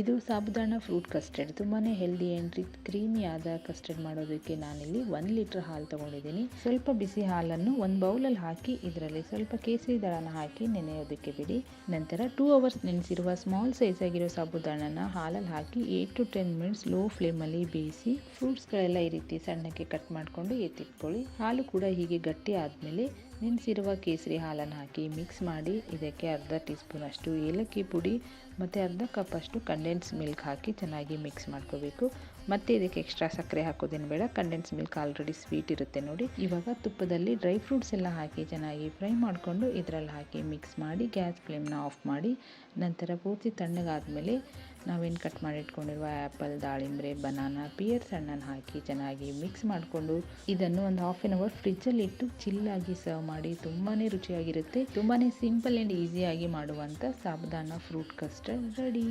ಇದು sabudana fruit custard ತುಂಬಾ healthy and creamy ಆದ ಕಸ್ಟರ್ಡ್ ಮಾಡೋದಕ್ಕೆ ನಾನಿಲ್ಲಿ ಒಂದು ಲೀಟ್ರ್ ಹಾಲು ತೊಗೊಂಡಿದ್ದೀನಿ. ಸ್ವಲ್ಪ ಬಿಸಿ ಹಾಲನ್ನು ಒಂದು ಬೌಲಲ್ಲಿ ಹಾಕಿ ಇದರಲ್ಲಿ ಸ್ವಲ್ಪ ಕೇಸರಿ ದಳನ ಹಾಕಿ ನೆನೆಯೋದಕ್ಕೆ ಬಿಡಿ. ನಂತರ ಟೂ ಅವರ್ಸ್ ನೆನೆಸಿರುವ ಸ್ಮಾಲ್ ಸೈಜ್ ಆಗಿರೋ ಸಾಬುದಾನನ ಹಾಲಲ್ಲಿ ಹಾಕಿ eight to ten minutes low ಫ್ಲೇಮಲ್ಲಿ ಬೇಯಿಸಿ ಫ್ರೂಟ್ಸ್ಗಳೆಲ್ಲ ಈ ರೀತಿ ಸಣ್ಣಕ್ಕೆ ಕಟ್ ಮಾಡಿಕೊಂಡು ಎತ್ತಿಟ್ಕೊಳ್ಳಿ. ಹಾಲು ಕೂಡ ಹೀಗೆ ಗಟ್ಟಿ ಆದಮೇಲೆ ನೆನೆಸಿರುವ ಕೇಸರಿ ಹಾಲನ್ನು ಹಾಕಿ ಮಿಕ್ಸ್ ಮಾಡಿ, ಇದಕ್ಕೆ ಅರ್ಧ ಟೀ ಸ್ಪೂನ್ ಅಷ್ಟು ಏಲಕ್ಕಿ ಪುಡಿ ಮತ್ತು ಅರ್ಧ ಕಪ್ಪಷ್ಟು ಕಂಡೆನ್ಸ್ ಮಿಲ್ಕ್ ಹಾಕಿ ಚೆನ್ನಾಗಿ ಮಿಕ್ಸ್ ಮಾಡ್ಕೋಬೇಕು. ಮತ್ತು ಇದಕ್ಕೆ ಎಕ್ಸ್ಟ್ರಾ ಸಕ್ಕರೆ ಹಾಕೋದೇನು ಬೇಡ ಕಂಡೆನ್ಸ್ ಮಿಲ್ಕ್ ಆಲ್ರೆಡಿ ಸ್ವೀಟ್ ಇರುತ್ತೆ ನೋಡಿ. ಇವಾಗ ತುಪ್ಪದಲ್ಲಿ ಡ್ರೈ ಫ್ರೂಟ್ಸ್ ಎಲ್ಲ ಹಾಕಿ ಚೆನ್ನಾಗಿ ಫ್ರೈ ಮಾಡಿಕೊಂಡು ಇದರಲ್ಲಿ ಹಾಕಿ ಮಿಕ್ಸ್ ಮಾಡಿ, ಗ್ಯಾಸ್ ಫ್ಲೇಮ್ನ ಆಫ್ ಮಾಡಿ, ನಂತರ ಪೂರ್ತಿ ತಣ್ಣಗಾದಮೇಲೆ ನಾವೇನು ಕಟ್ ಮಾಡಿಟ್ಕೊಂಡಿರುವ ಆ್ಯಪಲ್ ದಾಳಿಂಬೆ ಬನಾನಾ ಪಿಯರ್ಸ್ ಹಣ್ಣನ್ನು ಹಾಕಿ ಚೆನ್ನಾಗಿ ಮಿಕ್ಸ್ ಮಾಡಿಕೊಂಡು ಇದನ್ನು ಒಂದು ಹಾಫ್ ಆನ್ ಅವರ್ ಫ್ರಿಜ್ಜಲ್ಲಿ ಇಟ್ಟು ಚಿಲ್ಲಾಗಿ ಸರ್ವ್ ಮಾಡಿ ತುಂಬಾ ರುಚಿಯಾಗಿರುತ್ತೆ. ತುಂಬಾ ಸಿಂಪಲ್ ಆ್ಯಂಡ್ ಈಸಿಯಾಗಿ ಮಾಡುವಂಥ ಸಾಬುದಾನ ಫ್ರೂಟ್ ಕಸ್ಟರ್ಡ್ ರೆಡಿ.